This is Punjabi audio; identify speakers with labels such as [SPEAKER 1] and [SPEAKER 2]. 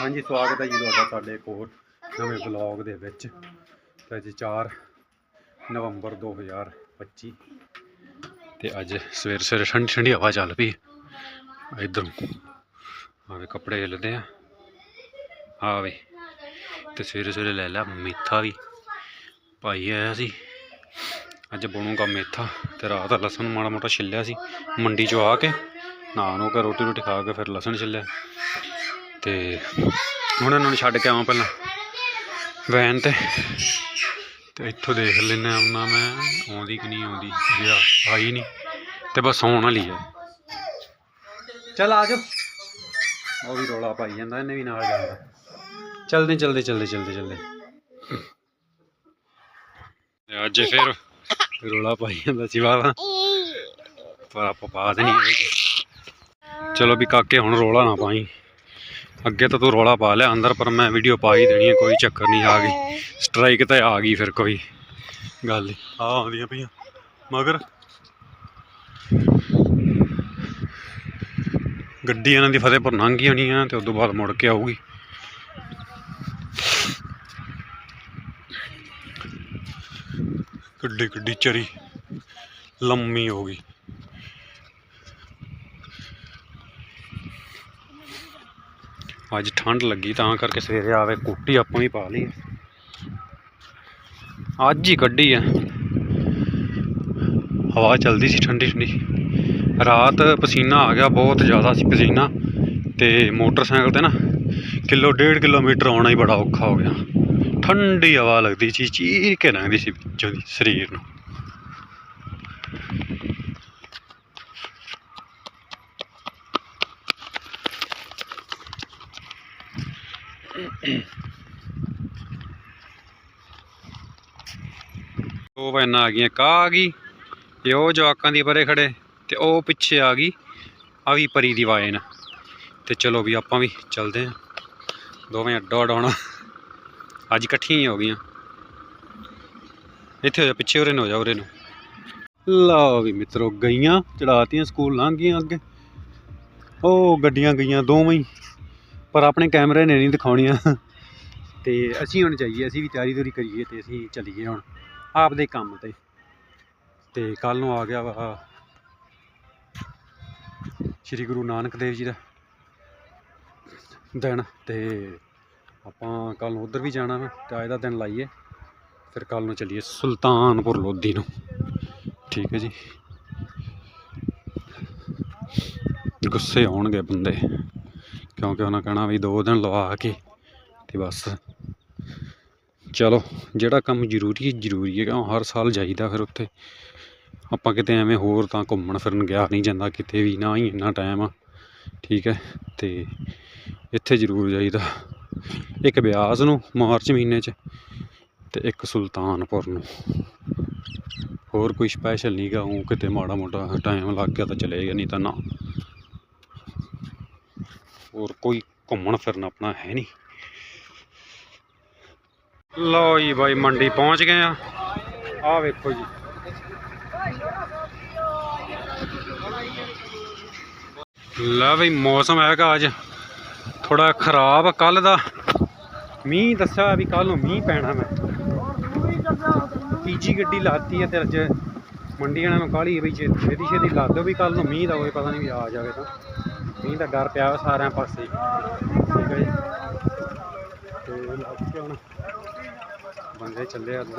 [SPEAKER 1] ਹਾਂਜੀ, ਸਵਾਗਤ ਹੈ ਜੀ ਤੁਹਾਡਾ ਸਾਡੇ ਇੱਕ ਹੋਰ ਨਵੇਂ ਵਲੌਗ ਦੇ ਵਿੱਚ। ਤੇ ਅੱਜ 4 ਨਵੰਬਰ 2025 ਤੇ ਅੱਜ ਸਵੇਰ ਸਵੇਰ ਠੰਡੀ ਠੰਡੀ ਹਵਾ ਚੱਲ ਪਈ ਇਧਰੋਂ। ਆਵੇ ਕੱਪੜੇ ਹਿੱਲਦੇ ਆ। ਆਵੇ ਤੇ ਸਵੇਰੇ ਸਵੇਰੇ ਲੈ ਲਿਆ ਮੇਥਾ ਵੀ। ਭਾਈ ਆਇਆ ਸੀ। ਅੱਜ ਬਣੂਗਾ ਮੇਥਾ ਤੇ ਰਾਤ ਲਸਣ ਮਾੜਾ ਮੋਟਾ ਛਿੱਲਿਆ ਸੀ। ਮੰਡੀ ਚੋਂ ਆ ਕੇ ਨਹਾ ਨੂੰ ਕੇ ਰੋਟੀ ਰੋਟੀ ਖਾ ਕੇ ਫਿਰ ਲਸਣ ਛਿੱਲਿਆ। ਤੇ ਹੁਣ ਇਹਨਾਂ ਨੂੰ ਛੱਡ ਕੇ ਆਵਾਂ ਪਹਿਲਾਂ। ਵੈਨ ਤੇ। ਤੇ ਇੱਥੋਂ ਦੇਖ ਲੈਣਾ ਉਹਨਾਂ ਮੈਂ, ਆਉਂਦੀ ਕਿ ਨਹੀਂ ਆਉਂਦੀ? ਜੇ ਆਈ ਨਹੀਂ। ਤੇ ਬਸ ਆਉਣ ਵਾਲੀ ਆ। ਚਲ ਆ ਜਾਓ। ਉਹ ਵੀ ਰੋਲਾ ਪਾਈ ਜਾਂਦਾ, ਇਹਨੇ ਵੀ ਨਾਲ ਜਾਂਦਾ ਚਲਦੇ ਚਲਦੇ ਚਲਦੇ ਚਲਦੇ ਚਲਦੇ। ਅੱਜ ਫਿਰ ਰੋਲਾ ਪਾਈ ਜਾਂਦਾ ਸੀ ਵਾਲਾ। ਪਰ ਆਪਾਂ ਪਾ ਦੇਣੀ ਚਲੋ ਵੀ ਕਾਕੇ ਹੁਣ ਰੋਲਾ ਨਾ ਪਾਈ। ਅੱਗੇ ਤਾਂ ਤੂੰ ਰੋਲਾ ਪਾ ਲਿਆ ਅੰਦਰ ਪਰ ਮੈਂ ਵੀਡੀਓ ਪਾ ਹੀ ਦੇਣੀ ਹੈ ਕੋਈ ਚੱਕਰ ਨਹੀਂ ਆ ਗਈ। ਸਟ੍ਰਾਈਕ ਤਾਂ ਆ ਗਈ ਫਿਰ ਕੋਈ ਗੱਲ ਨਹੀਂ ਆ ਆਉਂਦੀਆਂ ਪਈਆਂ। ਮਗਰ ਗੱਡੀ ਇਹਨਾਂ ਦੀ ਫਤਿਹਪੁਰ ਲੰਘ ਗਈ ਹੋਣੀ ਆ ਤੇ ਉਸ ਤੋਂ ਬਾਅਦ ਮੁੜ ਕੇ ਆਊਗੀ। ਕਿੱਡੀ ਕਿੱਡੀ ਚਰੀ ਲੰਮੀ ਹੋ ਗਈ। ਅੱਜ ਠੰਡ ਲੱਗੀ ਤਾਂ ਕਰਕੇ ਸਵੇਰੇ ਆਵੇ ਕੋਟੀ ਆਪਾਂ ਵੀ ਪਾ ਲਈ ਅੱਜ ਹੀ ਕੱਢੀ ਆ। ਹਵਾ ਚੱਲਦੀ ਸੀ ਠੰਡੀ ਠੰਡੀ। ਰਾਤ ਪਸੀਨਾ ਆ ਗਿਆ, ਬਹੁਤ ਜ਼ਿਆਦਾ ਸੀ ਪਸੀਨਾ। ਤੇ ਮੋਟਰਸਾਈਕਲ ਤੇ ਨਾ ਕਿਲੋ ਡੇਢ ਕਿਲੋਮੀਟਰ ਆਉਣਾ ਹੀ ਬੜਾ ਔਖਾ ਹੋ ਗਿਆ। ਠੰਡੀ ਹਵਾ ਲੱਗਦੀ ਸੀ, ਚੀਰ ਕੇ ਲੰਘਦੀ ਸੀ ਵਿੱਚੋਂ ਦੀ ਸਰੀਰ ਨੂੰ। ਉਹ ਵੈਨਾਂ ਆ ਗਈਆਂ ਕਾ ਆ ਗਈ ਤੇ ਉਹ ਜਵਾਕਾਂ ਦੀ ਪਰੇ ਖੜੇ ਤੇ ਉਹ ਪਿੱਛੇ ਆ ਗਈ, ਆ ਵੀ ਪਰੀ ਦੀ ਵਾਇਨ। ਤੇ ਚਲੋ ਵੀ ਆਪਾਂ ਵੀ ਚੱਲਦੇ ਆਂ ਦੋਵੇਂ ਅੱਡੋ ਅੱਡ ਹੋਣਾ ਅੱਜ ਇਕੱਠੀਆਂ ਹੋ ਗਈਆਂ। ਇੱਥੇ ਹੋ ਜਾ, ਪਿੱਛੇ ਉਰੇ ਨੂੰ ਹੋ ਜਾ, ਉਰੇ ਨੂੰ। ਲਓ ਵੀ ਮਿੱਤਰੋ, ਗਈਆਂ ਚੜਾਤੀਆਂ ਸਕੂਲ ਲੰਘ ਗਈਆਂ ਅੱਗੇ। ਉਹ ਗੱਡੀਆਂ ਗਈਆਂ ਦੋਵੇਂ ਹੀ। ਪਰ ਆਪਣੇ ਕੈਮਰੇ ਨੇ ਨਹੀਂ ਦਿਖਾਉਣੀਆਂ। ਤੇ ਅਸੀਂ ਹੁਣ ਜਾਈਏ, ਅਸੀਂ ਵੀ ਤਿਆਰੀ ਤੁਰੀ ਕਰੀਏ ਤੇ ਅਸੀਂ ਚੱਲੀਏ ਹੁਣ ਆਪਦੇ ਕੰਮ ਤੇ। ਤੇ ਕੱਲ ਨੂੰ ਆ ਗਿਆ ਵਾ ਸ੍ਰੀ ਗੁਰੂ ਨਾਨਕ ਦੇਵ ਜੀ ਦਾ ਦਿਨ ਤੇ ਆਪਾਂ ਕੱਲ ਨੂੰ ਉਧਰ ਵੀ ਜਾਣਾ ਵਾ ਤੇ ਅੱਜ ਦਾ ਦਿਨ ਲਾਈਏ, ਫਿਰ ਕੱਲ ਨੂੰ ਚੱਲੀਏ ਸੁਲਤਾਨਪੁਰ ਲੋਧੀ ਨੂੰ। ਠੀਕ ਹੈ ਜੀ। ਗੁੱਸੇ ਆਉਣਗੇ ਬੰਦੇ। ਕਿਉਂਕਿ ਉਹਨਾਂ ਕਹਿਣਾ ਵੀ ਦੋ ਦਿਨ ਲਵਾ ਕੇ ਤੇ ਬਸ। ਚਲੋ, ਜਿਹੜਾ ਕੰਮ ਜ਼ਰੂਰੀ ਹੈ, ਜ਼ਰੂਰੀ ਹੈਗਾ। ਕਿਉਂ ਹਰ ਸਾਲ ਜਾਈਦਾ ਫਿਰ ਉੱਥੇ। ਆਪਾਂ ਕਿਤੇ ਐਵੇਂ ਹੋਰ ਤਾਂ ਘੁੰਮਣ ਫਿਰਨ ਗਿਆ ਨਹੀਂ ਜਾਂਦਾ, ਕਿਤੇ ਵੀ ਨਾ ਹੀ ਇੰਨਾ ਟਾਈਮ ਆ। ਠੀਕ ਹੈ, ਤੇ ਇੱਥੇ ਜ਼ਰੂਰ ਜਾਈਦਾ। ਇੱਕ ਬਿਆਸ ਨੂੰ ਮਾਰਚ ਮਹੀਨੇ 'ਚ ਤੇ ਇੱਕ ਸੁਲਤਾਨਪੁਰ ਨੂੰ। ਹੋਰ ਕੋਈ ਸਪੈਸ਼ਲ ਨਹੀਂ ਗਾ ਉਹ ਕਿਤੇ ਮਾੜਾ ਮੋਟਾ ਟਾਈਮ ਲੱਗ ਗਿਆ ਤਾਂ ਚਲੇ ਗਿਆ ਨਹੀਂ ਤਾਂ ਨਾ। ਹੋਰ ਕੋਈ ਘੁੰਮਣ ਫਿਰਨ ਆਪਣਾ ਹੈ ਨਹੀਂ। ਲਓ ਜੀ ਬਾਈ, ਮੰਡੀ ਪਹੁੰਚ ਗਏ ਆ। ਆਹ ਵੇਖੋ ਜੀ। ਲੈ ਬਈ, ਮੌਸਮ ਹੈਗਾ ਅੱਜ। ਥੋੜਾ ਖਰਾਬ ਕੱਲ ਦਾ। ਮੀਂਹ ਦੱਸਿਆ ਵੀ ਕੱਲ ਨੂੰ ਮੀਂਹ ਪੈਣਾ ਮੈਂ ਤੀਜੀ ਗੱਡੀ ਲਾਤੀ ਹੈ ਤੇ ਅੱਜ ਮੰਡੀ ਵਾਲਿਆਂ ਨੂੰ ਕਾਹਲੀ ਵੀ ਛੇਤੀ ਛੇਤੀ ਲਾ ਦਿਓ ਵੀ ਕੱਲ ਨੂੰ ਮੀਂਹ ਦਾ ਹੋਵੇ, ਪਤਾ ਨਹੀਂ ਵੀ ਆ ਜਾਵੇ ਤਾਂ। ਮੀਂਹ ਦਾ ਡਰ ਪਿਆ ਸਾਰਿਆਂ ਪਾਸੇ। ਠੀਕ ਹੈ ਜੀ। ਤੇ ਲੱਗ ਕੇ ਹੁਣ। ਬੰਦੇ ਚੱਲੇ ਅੱਜ